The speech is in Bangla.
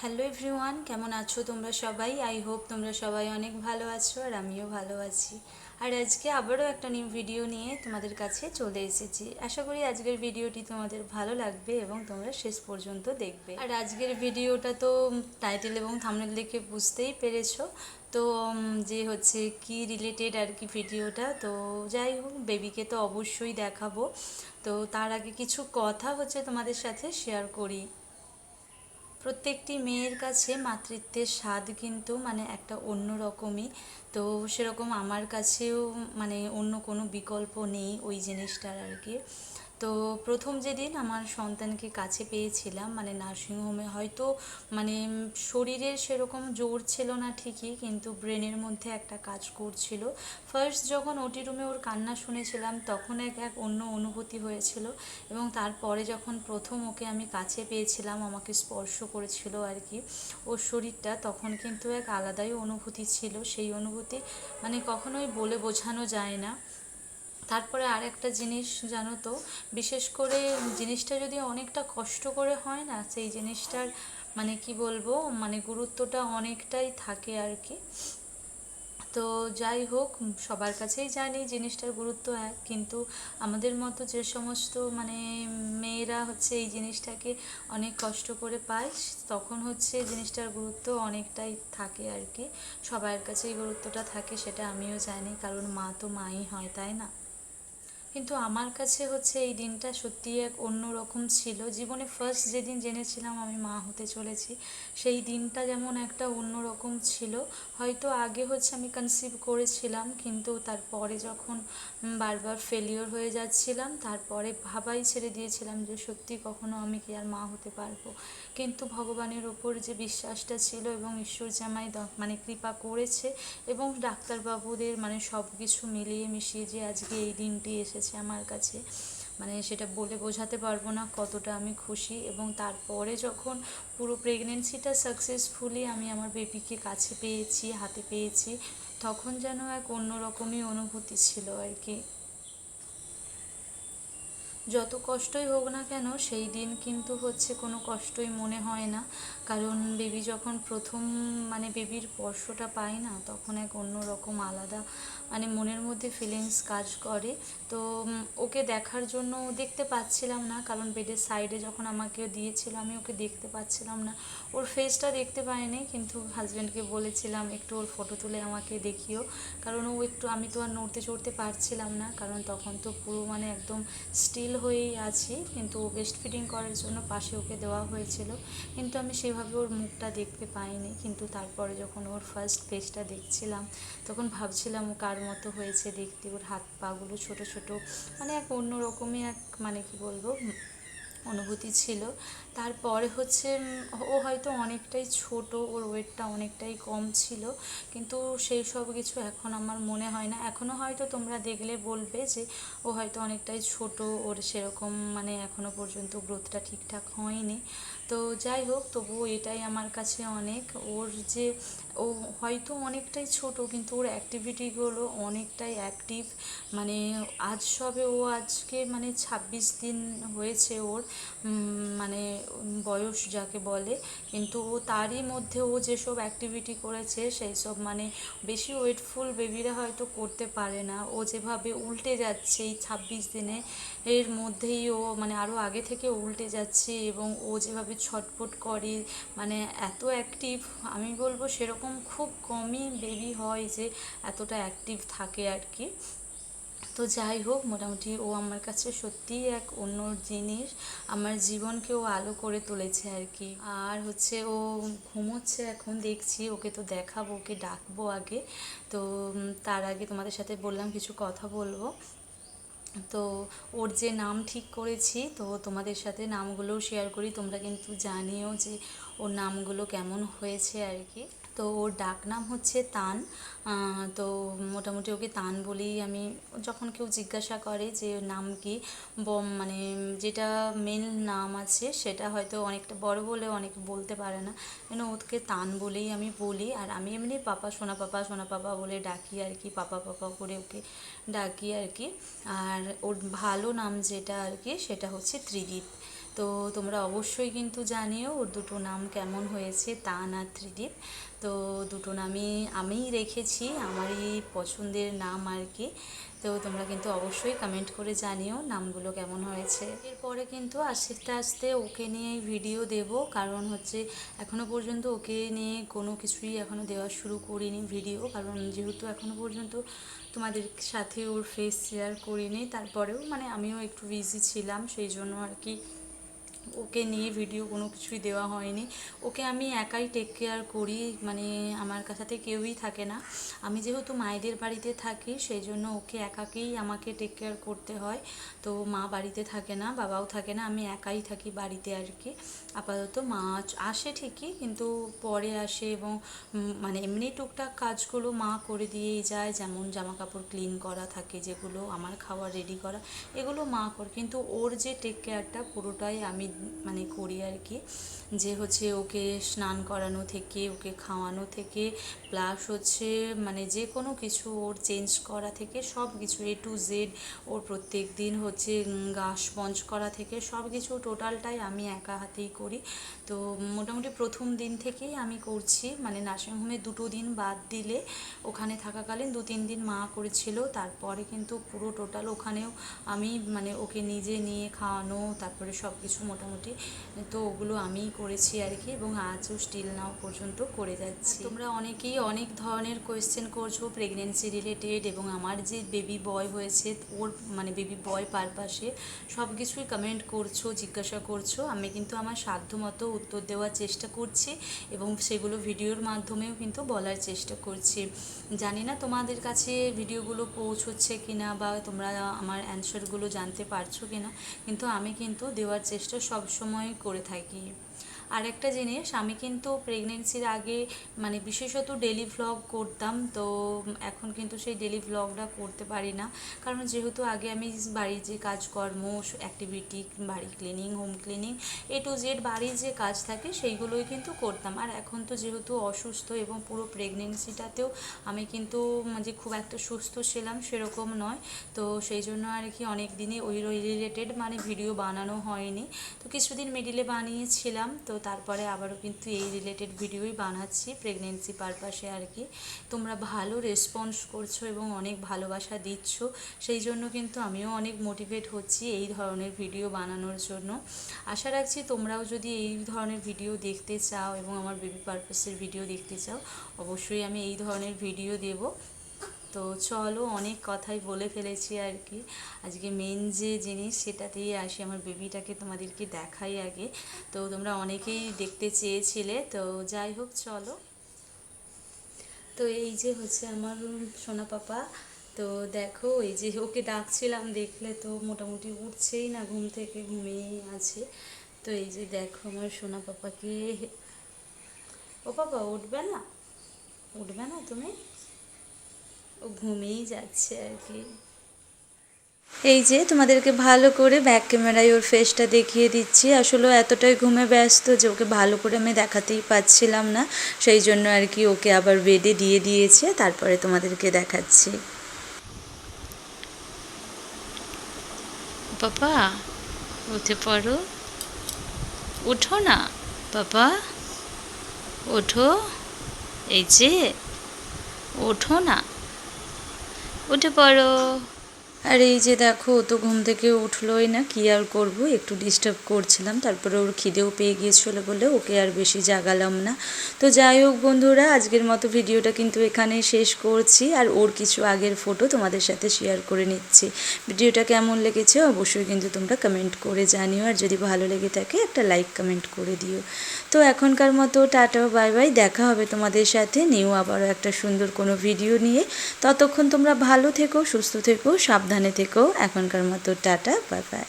হ্যালো এভরিওয়ান কেমন আছো তোমরা সবাই? আই হোপ তোমরা সবাই অনেক ভালো আছো আর আমিও ভালো আছি। আর আজকে আবারও একটা নিউ ভিডিও নিয়ে তোমাদের কাছে চলে এসেছি। আশা করি আজকের ভিডিওটি তোমাদের ভালো লাগবে এবং তোমরা শেষ পর্যন্ত দেখবে। আর আজকের ভিডিওটা তো টাইটেল এবং থামনেল দেখে বুঝতেই পেরেছ। তো যে হচ্ছে কি রিলেটেড আর কি ভিডিওটা তো যাই হোক বেবিকে তো অবশ্যই দেখাবো। তো তার আগে কিছু কথা হচ্ছে তোমাদের সাথে শেয়ার করি। প্রত্যেকটি মেয়ের কাছে মাতৃত্বের স্বাদ কিন্তু মানে একটা অন্য রকমই। তো সেরকম আমার কাছেও মানে অন্য কোনো বিকল্প নেই ওই জিনিসটার আর কি। তো প্রথম যেদিন আমার সন্তানকে কাছে পেয়েছিলাম মানে নার্সিংহোমে হয়তো মানে শরীরের সেরকম জোর ছিল না ঠিকই, কিন্তু ব্রেনের মধ্যে একটা কাজ করছিল। ফার্স্ট যখন ওটি রুমে ওর কান্না শুনেছিলাম, তখন এক এক অন্য অনুভূতি হয়েছিল এবং তারপরে যখন প্রথম ওকে আমি কাছে পেয়েছিলাম, আমাকে স্পর্শ করেছিল আর কি, ওর শরীরটা, তখন কিন্তু এক আলাদাই অনুভূতি ছিল। সেই অনুভূতি মানে কখনোই বলে বোঝানো যায় না। তারপরে আর একটা জিনিস জানো তো, বিশেষ করে জিনিসটা যদি অনেকটা কষ্ট করে হয় না, সেই জিনিসটার মানে কি বলব মানে গুরুত্বটা অনেকটাই থাকে আর কি। তো যাই হোক, সবার কাছেই জানি জিনিসটার গুরুত্ব এক, কিন্তু আমাদের মতো যে সমস্ত মানে মেয়েরা হচ্ছে এই জিনিসটাকে অনেক কষ্ট করে পায়, তখন হচ্ছে জিনিসটার গুরুত্ব অনেকটাই থাকে আর কি। সবার কাছেই গুরুত্বটা থাকে, সেটা আমিও জানি, কারণ মা তো মাই হয়, তাই না? কিন্তু আমার কাছে হচ্ছে এই দিনটা সত্যি এক অন্য রকম ছিল। জীবনে ফার্স্ট যেদিন জেনেছিলাম আমি মা হতে চলেছি, সেই দিনটা যেমন একটা অন্য রকম ছিল। হয়তো আগে হচ্ছে আমি কনসিভ করেছিলাম, কিন্তু তারপরে যখন বারবার ফেলিওর হয়ে যাচ্ছিলাম, তারপরে ভাবাই ছেড়ে দিয়েছিলাম যে সত্যি কখনো আমি কি আর মা হতে পারব। কিন্তু ভগবানের ওপর যে বিশ্বাসটা ছিল এবং ঈশ্বর যে আমায় মানে কৃপা করেছে এবং ডাক্তারবাবুদের মানে সব কিছু মিলিয়ে মিশিয়ে যে আজকে এই দিনটি এসেছে আমার কাছে। মানে সেটা বলে বোঝাতে পারব না কতটা আমি খুশি এবং তারপরে যখন পুরো প্রেগনেন্সিটা সাকসেসফুলি আমি আমার বেবিকে কাছে পেয়েছি, হাতে পেয়েছি, তখন যেন এক অন্যরকমই অনুভূতি ছিল আর কি। যত কষ্টই হোক না কেন, সেই দিন কিন্তু হচ্ছে কোনো কষ্টই মনে হয় না। কারণ বেবি যখন প্রথম মানে বেবির স্পর্শটা পায় না, তখন এক অন্যরকম আলাদা মানে মনের মধ্যে ফিলিংস কাজ করে। তো ওকে দেখার জন্য দেখতে পাচ্ছিলাম না, কারণ বেডের সাইডে যখন আমাকে দিয়েছিল, আমি ওকে দেখতে পাচ্ছিলাম না। ওর ফেসটা দেখতে পাইনি, কিন্তু হাজব্যান্ডকে বলেছিলাম, একটু ওর ফটো তুলে আমাকে দেখিও। কারণ ও একটু, আমি তো আর নড়তে চড়তে পারছিলাম না, কারণ তখন তো পুরো মানে একদম স্টিল হয়েই আছি। কিন্তু বেস্ট ফিডিং করার জন্য পাশে ওকে দেওয়া হয়েছিল। কিন্তু আমি সেভাবে ওর মুখটা দেখতে পাইনি। কিন্তু তারপরে যখন ওর ফার্স্ট পেজটা দেখছিলাম, তখন ভাবছিলাম ও কার মতো হয়েছে দেখতে। ওর হাত পাগুলো ছোট ছোট মানে এক অন্যরকমই এক মানে কি বলব, অনুভূতি ছিল। তারপরে হচ্ছে ও হয়তো অনেকটাই ছোট, ওর ওয়েটটা অনেকটাই কম ছিল। কিন্তু সেই সব কিছু এখন আমার মনে হয় না। এখনও হয়তো তোমরা দেখলে বলবে যে, ও হয়তো অনেকটাই ছোট, ওর সেরকম মানে এখনও পর্যন্ত গ্রোথটা ঠিকঠাক হয়নি। তো যাই হোক, তবুও এটাই আমার কাছে অনেক। ওর যে, ও হয়তো অনেকটাই ছোট, কিন্তু ওর অ্যাক্টিভিটিগুলো অনেকটাই অ্যাক্টিভ মানে আজ সবে ও আজকে মানে ছাব্বিশ দিন হয়েছে ওর মানে বয়স যাকে বলে, কিন্তু তারই মধ্যে ও যেসব অ্যাক্টিভিটি করেছে সেই সব মানে বেশি ওয়েটফুল বেবিরা হয়তো করতে পারে না। ও যেভাবে উল্টে যাচ্ছে এই ছাব্বিশ দিনে, এর মধ্যেই ও মানে আরও আগে থেকে উল্টে যাচ্ছে এবং ও যেভাবে ছটফট করে মানে এত অ্যাক্টিভ আমি বলব সেরকম খুব কমই বেবি হয় যে এতটা অ্যাক্টিভ থাকে আর কি। তো যাই হোক, মোটামুটি ও আমার কাছে সত্যিই এক অন্য জিনিস। আমার জীবনকে ও আলো করে তুলেছে আর কি আর হচ্ছে ও ঘুমোচ্ছে এখন, দেখছি ওকে তো দেখাবো, ওকে ডাকবো আগে। তো তার আগে তোমাদের সাথে বললাম কিছু কথা বলব। তো ওর যে নাম ঠিক করেছি, তো তোমাদের সাথে নামগুলোও শেয়ার করি। তোমরা কিন্তু জানিও যে ওর নামগুলো কেমন হয়েছে আর কি তো ওর ডাক নাম হচ্ছে তান। তো মোটামুটি ওকে তান বলেই আমি যখন কেউ জিজ্ঞাসা করে যে নাম কি মানে যেটা মেন নাম আছে সেটা হয়তো অনেকটা বড় বলে অনেক বলতে পারে না। কেন ওকে তান বলেই আমি বলি আর আমি এমনি পাপা, সোনা পাপা সোনা পাপা বলে ডাকি আর কি, পাপা পাপা করে ওকে ডাকি আর কি। আর ওর ভালো নাম যেটা আর কি সেটা হচ্ছে ত্রিদীপ। তো তোমরা অবশ্যই কিন্তু জানিও ওর দুটো নাম কেমন হয়েছে তান আর ত্রিদীপ তো দুটো নামই আমিই রেখেছি, আমারই পছন্দের নাম আর কি। তো তোমরা কিন্তু অবশ্যই কমেন্ট করে জানিও নামগুলো কেমন হয়েছে। এরপরে কিন্তু আস্তে আস্তে ওকে নিয়ে ভিডিও দেব, কারণ হচ্ছে এখনও পর্যন্ত ওকে নিয়ে কোনো কিছুই এখনও দেওয়া শুরু করিনি ভিডিও কারণ যেহেতু এখনও পর্যন্ত তোমাদের সাথে ওর ফেস শেয়ার করিনি, তারপরেও মানে আমিও একটু বিজি ছিলাম, সেই জন্য আর কি ওকে নিয়ে ভিডিও কোনো কিছুই দেওয়া হয়নি। ওকে আমি একাই টেক কেয়ার করি মানে আমার কাছাতে কেউই থাকে না। আমি যেহেতু মায়েদের বাড়িতে থাকি, সেই জন্য ওকে একাকেই আমাকে টেক কেয়ার করতে হয়। তো মা বাড়িতে থাকে না, বাবাও থাকে না, আমি একাই থাকি বাড়িতে আর কি। আপাতত মা আসে ঠিকই, কিন্তু পরে আসে এবং মানে এমনি টুকটাক কাজগুলো মা করে দিয়েই যায়, যেমন জামা কাপড় ক্লিন করা থাকে, যেগুলো আমার খাওয়া রেডি করা, এগুলো মা করে, কিন্তু ওর যে টেক কেয়ারটা পুরোটাই আমি মানে করি আর কি। যে হচ্ছে ওকে স্নান করানো থেকে ওকে খাওয়ানো থেকে প্লাস হচ্ছে মানে যে কোনো কিছু ওর চেঞ্জ করা থেকে সব কিছু এ টু জেড ওর প্রত্যেক দিন হচ্ছে উম, গা স্পঞ্জ করা থেকে সব কিছু টোটালটাই আমি একা হাতেই করি। তো মোটামুটি প্রথম দিন থেকেই আমি করছি। মানে নার্সিংহোমে দুটো দিন বাদ দিলে ওখানে থাকাকালীন দু তিন দিন মা করেছিল তারপরে কিন্তু পুরো টোটাল ওখানেও আমি মানে ওকে নিজে নিয়ে খাওয়ানো তারপরে সব কিছু মোটামুটি তো ওগুলো আমিই করেছি আর কি এবং আজও স্টিল নাও পর্যন্ত করে যাচ্ছি। তোমরা অনেকেই অনেক ধরনের কোয়েশ্চেন করছ প্রেগনেন্সি রিলেটেড এবং আমার যে বেবি বয় হয়েছে, ওর মানে বেবি বয় পারপাসে সব কিছুই কমেন্ট করছ, জিজ্ঞাসা করছ। আমি কিন্তু আমার সাধ্য মতো উত্তর দেওয়ার চেষ্টা করছি এবং সেগুলো ভিডিওর মাধ্যমেও কিন্তু বলার চেষ্টা করছি। জানি না তোমাদের কাছে ভিডিওগুলো পৌঁছচ্ছে কিনা বা তোমরা আমার অ্যান্সারগুলো জানতে পারছ কিনা, কিন্তু আমি কিন্তু দেওয়ার চেষ্টা সবসময় করে থাকি। আর একটা জিনিস, আমি কিন্তু প্রেগনেন্সির আগে মানে বিশেষত ডেলি ভ্লগ করতাম, তো এখন কিন্তু সেই ডেলি ভ্লগটা করতে পারি না। কারণ যেহেতু আগে আমি বাড়ির যে কাজকর্ম অ্যাক্টিভিটি বাড়ি cleaning home cleaning A to Z বাড়ির যে কাজ থাকে, সেইগুলোই কিন্তু করতাম। আর এখন তো যেহেতু অসুস্থ এবং পুরো প্রেগনেন্সিটাতেও আমি কিন্তু যে খুব একটা সুস্থ ছিলাম সেরকম নয়। তো সেই জন্য আর কি অনেক দিনই ওই রিলেটেড মানে ভিডিও বানানো হয়নি। তো কিছুদিন মিডিলে বানিয়েছিলাম, তো তারপরে আবারও কিন্তু এই রিলেটেড ভিডিওই বানাচ্ছি প্রেগনেন্সি পারপাসে আর কি তোমরা ভালো রেসপন্স করছ এবং অনেক ভালোবাসা দিচ্ছ, সেই জন্য কিন্তু আমিও অনেক মোটিভেট হচ্ছি এই ধরনের ভিডিও বানানোর জন্য। আশা রাখছি তোমরাও যদি এই ধরনের ভিডিও দেখতে চাও এবং আমার বেবি পারপাসের ভিডিও দেখতে চাও, অবশ্যই আমি এই ধরনের ভিডিও দেব। তো চলো অনেক কথাই বলে ফেলেছি আর কি। আজকে মেন যে জিনিস সেটাতেই আসি, আমার বেবিটাকে তোমাদেরকে দেখাই আগে। তো তোমরা অনেকেই দেখতে চেয়েছিলে, তো যাই হোক চলো। তো এই যে হচ্ছে আমার সোনা পাপা, তো দেখো এই যে ওকে ডাকছিলাম দেখলে তো মোটামুটি উঠছেই না, ঘুম থেকে ঘুমিয়েই আছে। তো এই যে দেখো আমার সোনা পাপাকে, ও পাপা উঠবে না? উঠবে না তুমি? ও ঘুমিয়েই যাচ্ছে আর কি। এই যে তোমাদেরকে ভালো করে ব্যাক ক্যামেরায় ওর ফেসটা দেখিয়ে দিচ্ছি। আসলে এতটাই ঘুমে ব্যস্ত যে ওকে ভালো করে আমি দেখাতেই পাচ্ছিলাম না। সেই জন্য আর কি ওকে আবার বেডে দিয়ে দিয়েছে। তারপরে তোমাদেরকে দেখাচ্ছি। বাবা, উঠে পড়ো। উঠো না। বাবা, ওঠো। এই যে, ওঠো না। উঠে পড়ো। আর এই যে দেখো, ও তো ঘুম থেকে উঠলোই না, কি আর করব? একটু ডিস্টার্ব করছিলাম, তারপরে ওর খিদেও পেয়ে গিয়েছিল বলে ওকে আর বেশি জাগালাম না। তো যাই হোক বন্ধুরা, আজকের মতো ভিডিওটা কিন্তু এখানেই শেষ করছি, আর ওর কিছু আগের ফটো তোমাদের সাথে শেয়ার করে নিচ্ছি। ভিডিওটা কেমন লেগেছে অবশ্যই কিন্তু তোমরা কমেন্ট করে জানিও, আর যদি ভালো লেগে থাকে একটা লাইক কমেন্ট করে দিও। তো এখনকার মতো টাটা বাই বাই দেখা হবে তোমাদের সাথে নিউ আবারও একটা সুন্দর কোনো ভিডিও নিয়ে। ততক্ষণ তোমরা ভালো থেকো, সুস্থ থেকো সাবধানে থেকো। এখনকার মতো টাটা বাই বাই